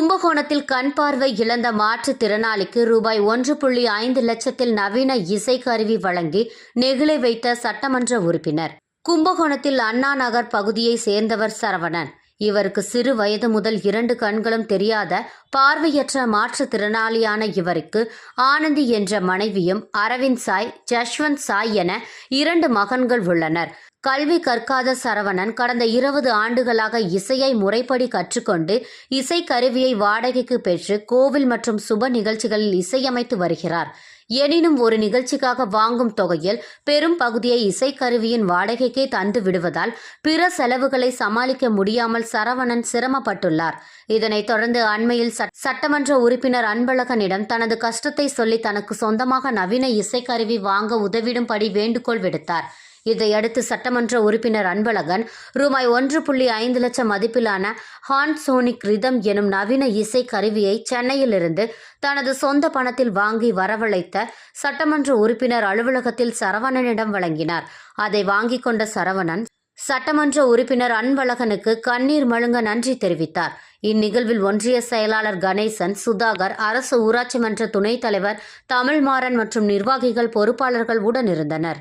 கும்பகோணத்தில் கண் பார்வை இழந்த மாற்றுத்திறனாளிக்கு ரூபாய் ஒன்று புள்ளி ஐந்து லட்சத்தில் நவீன இசைக்கருவி வழங்கி நெகிழை வைத்த சட்டமன்ற உறுப்பினர். கும்பகோணத்தில் அண்ணா நகர் பகுதியை சேர்ந்தவர் சரவணன். இவருக்கு சிறு வயது முதல் இரண்டு கண்களும் தெரியாத பார்வையற்ற மாற்றுத்திறனாளியான இவருக்கு ஆனந்தி என்ற மனைவியும் அரவிந்த் சாய் ஜஷ்வந்த் சாய் என இரண்டு மகன்கள் உள்ளனர். கல்வி கற்காத சரவணன் கடந்த இருபது ஆண்டுகளாக இசையை முறைப்படி கற்றுக்கொண்டு இசைக்கருவியை வாடகைக்கு பெற்று கோவில் மற்றும் சுப நிகழ்ச்சிகளில் இசையமைத்து வருகிறார். எனினும் ஒரு நிகழ்ச்சிக்காக வாங்கும் தொகையில் பெரும் பகுதியை இசைக்கருவியின் வாடகைக்கே தந்து விடுவதால் பிற செலவுகளை சமாளிக்க முடியாமல் சரவணன் சிரமப்பட்டுள்ளார். இதனைத் தொடர்ந்து அண்மையில் சட்டமன்ற உறுப்பினர் அன்பழகனிடம் தனது கஷ்டத்தை சொல்லி தனக்கு சொந்தமாக நவீன இசைக்கருவி வாங்க உதவிடும்படி வேண்டுகோள் விடுத்தார். இதையடுத்து சட்டமன்ற உறுப்பினர் அன்பழகன் ரூபாய் ஒன்று புள்ளி ஐந்து லட்சம் மதிப்பிலான ஹான் சோனிக் ரிதம் எனும் நவீன இசை கருவியை சென்னையிலிருந்து தனது சொந்த பணத்தில் வாங்கி வரவழைத்த சட்டமன்ற உறுப்பினர் அலுவலகத்தில் சரவணனிடம் வழங்கினார். அதை வாங்கிக் கொண்ட சரவணன் சட்டமன்ற உறுப்பினர் அன்பழகனுக்கு கண்ணீர் மழுங்க நன்றி தெரிவித்தார். இந்நிகழ்வில் ஒன்றிய செயலாளர் கணேசன் சுதாகர் அரசு ஊராட்சி மன்ற துணைத் தலைவர் தமிழ்மாறன் மற்றும் நிர்வாகிகள் பொறுப்பாளர்கள் உடனிருந்தனர்.